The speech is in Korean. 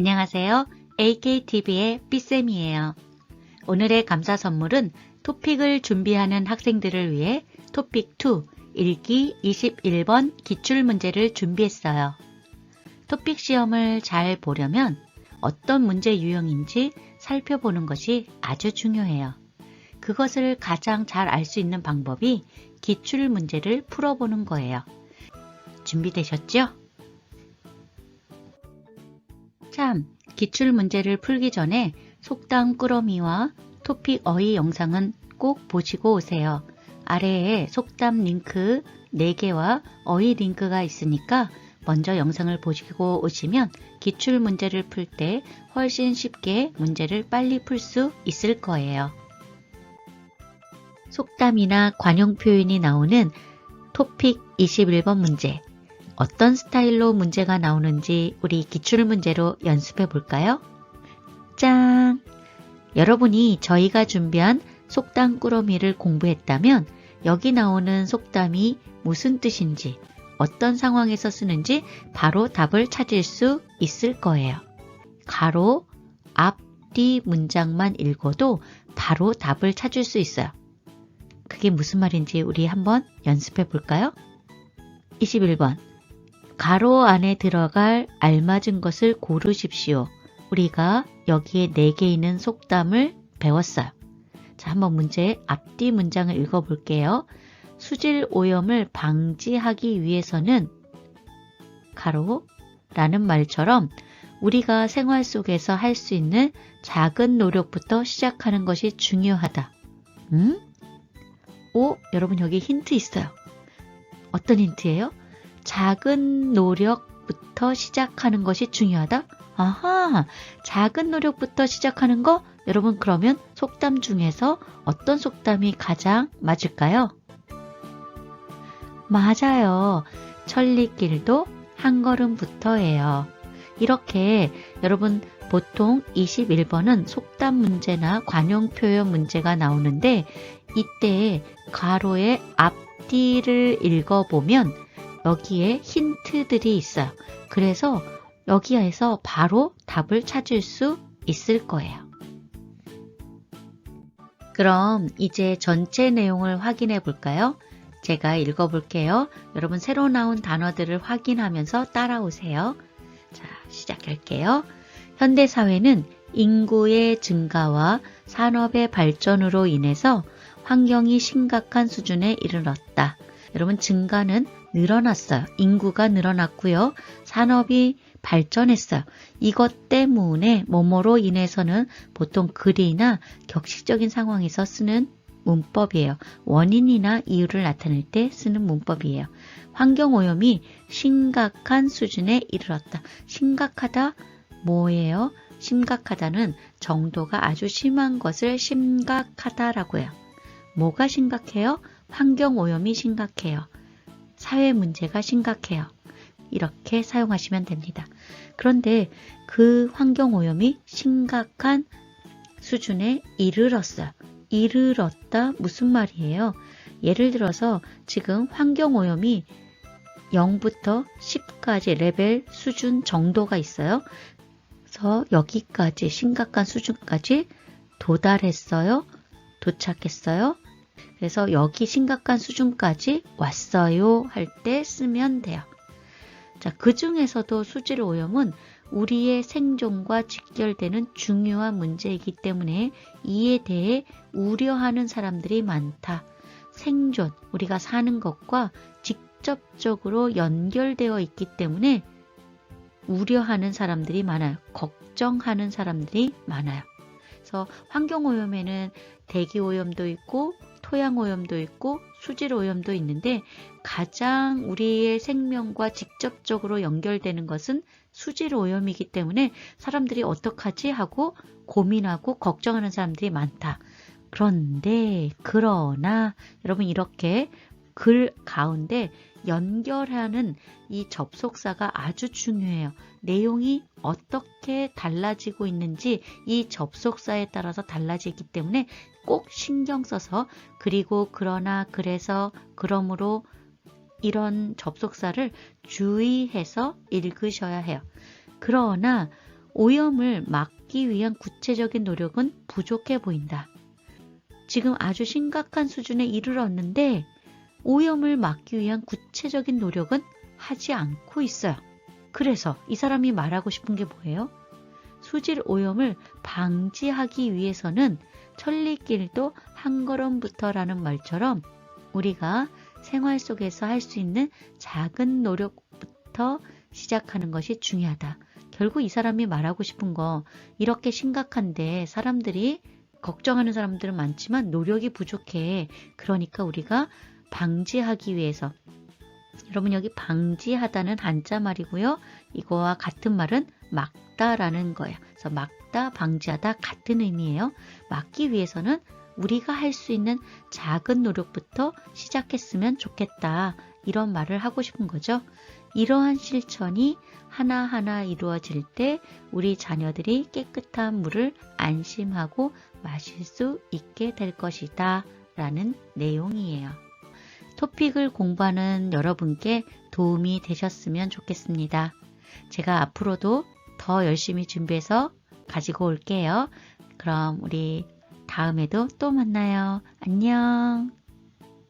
안녕하세요. AKTV의 삐쌤이에요. 오늘의 감사 선물은 토픽을 준비하는 학생들을 위해 토픽 2 읽기 21번 기출문제를 준비했어요. 토픽 시험을 잘 보려면 어떤 문제 유형인지 살펴보는 것이 아주 중요해요. 그것을 가장 잘 알 수 있는 방법이 기출 문제를 풀어보는 거예요. 준비되셨죠? 참, 기출 문제를 풀기 전에 속담 꾸러미와 토픽 어휘 영상은 꼭 보시고 오세요. 아래에 속담 링크 4개와 어휘 링크가 있으니까 먼저 영상을 보시고 오시면 기출 문제를 풀 때 훨씬 쉽게 문제를 빨리 풀 수 있을 거예요. 속담이나 관용 표현이 나오는 토픽 21번 문제. 어떤 스타일로 문제가 나오는지 우리 기출 문제로 연습해 볼까요? 짠! 여러분이 저희가 준비한 속담 꾸러미를 공부했다면 여기 나오는 속담이 무슨 뜻인지 어떤 상황에서 쓰는지 바로 답을 찾을 수 있을 거예요. 가로, 앞, 뒤 문장만 읽어도 바로 답을 찾을 수 있어요. 그게 무슨 말인지 우리 한번 연습해 볼까요? 21번. 가로 안에 들어갈 알맞은 것을 고르십시오. 우리가 여기에 4개 있는 속담을 배웠어요. 자, 한번 문제 앞뒤 문장을 읽어볼게요. 수질 오염을 방지하기 위해서는 가로 라는 말처럼 우리가 생활 속에서 할 수 있는 작은 노력부터 시작하는 것이 중요하다. 음? 오, 여러분 여기 힌트 있어요. 어떤 힌트예요? 작은 노력부터 시작하는 것이 중요하다? 아하, 작은 노력부터 시작하는 거? 여러분 그러면 속담 중에서 어떤 속담이 가장 맞을까요? 맞아요. 천리길도 한 걸음부터예요. 이렇게 여러분 보통 21번은 속담 문제나 관용 표현 문제가 나오는데 이때 가로의 앞뒤를 읽어보면 여기에 힌트들이 있어요. 그래서 여기에서 바로 답을 찾을 수 있을 거예요. 그럼 이제 전체 내용을 확인해 볼까요? 제가 읽어 볼게요. 여러분 새로 나온 단어들을 확인하면서 따라오세요. 자, 시작할게요. 현대사회는 인구의 증가와 산업의 발전으로 인해서 환경이 심각한 수준에 이르렀다. 여러분 증가는 늘어났어요. 인구가 늘어났고요. 산업이 발전했어요. 이것 때문에 뭐뭐로 인해서는 보통 글이나 격식적인 상황에서 쓰는 문법이에요. 원인이나 이유를 나타낼 때 쓰는 문법이에요. 환경오염이 심각한 수준에 이르렀다. 심각하다 뭐예요? 심각하다는 정도가 아주 심한 것을 심각하다라고 해요. 뭐가 심각해요? 환경오염이 심각해요. 사회 문제가 심각해요. 이렇게 사용하시면 됩니다. 그런데 그 환경오염이 심각한 수준에 이르렀어요. 이르렀다 무슨 말이에요? 예를 들어서 지금 환경오염이 0부터 10까지 레벨 수준 정도가 있어요. 그래서 여기까지 심각한 수준까지 도달했어요. 도착했어요. 그래서 여기 심각한 수준까지 왔어요 할 때 쓰면 돼요. 자, 그 중에서도 수질 오염은 우리의 생존과 직결되는 중요한 문제이기 때문에 이에 대해 우려하는 사람들이 많다. 생존, 우리가 사는 것과 직접적으로 연결되어 있기 때문에 우려하는 사람들이 많아요. 걱정하는 사람들이 많아요. 그래서 환경오염에는 대기오염도 있고 토양 오염도 있고 수질 오염도 있는데 가장 우리의 생명과 직접적으로 연결되는 것은 수질 오염이기 때문에 사람들이 어떡하지 하고 고민하고 걱정하는 사람들이 많다. 그런데 그러나 여러분 이렇게 글 가운데 연결하는 이 접속사가 아주 중요해요. 내용이 어떻게 달라지고 있는지 이 접속사에 따라서 달라지기 때문에 꼭 신경 써서 그리고 그러나 그래서 그러므로 이런 접속사를 주의해서 읽으셔야 해요. 그러나 오염을 막기 위한 구체적인 노력은 부족해 보인다. 지금 아주 심각한 수준에 이르렀는데 오염을 막기 위한 구체적인 노력은 하지 않고 있어요. 그래서 이 사람이 말하고 싶은 게 뭐예요? 수질 오염을 방지하기 위해서는 천리길도 한 걸음부터라는 말처럼 우리가 생활 속에서 할 수 있는 작은 노력부터 시작하는 것이 중요하다. 결국 이 사람이 말하고 싶은 거 이렇게 심각한데 사람들이 걱정하는 사람들은 많지만 노력이 부족해. 그러니까 우리가 방지하기 위해서 여러분 여기 방지하다는 한자 말이고요. 이거와 같은 말은 막다라는 거예요. 그래서 막다, 방지하다 같은 의미예요. 막기 위해서는 우리가 할 수 있는 작은 노력부터 시작했으면 좋겠다. 이런 말을 하고 싶은 거죠. 이러한 실천이 하나하나 이루어질 때 우리 자녀들이 깨끗한 물을 안심하고 마실 수 있게 될 것이다. 라는 내용이에요. 토픽을 공부하는 여러분께 도움이 되셨으면 좋겠습니다. 제가 앞으로도 더 열심히 준비해서 가지고 올게요. 그럼 우리 다음에도 또 만나요. 안녕.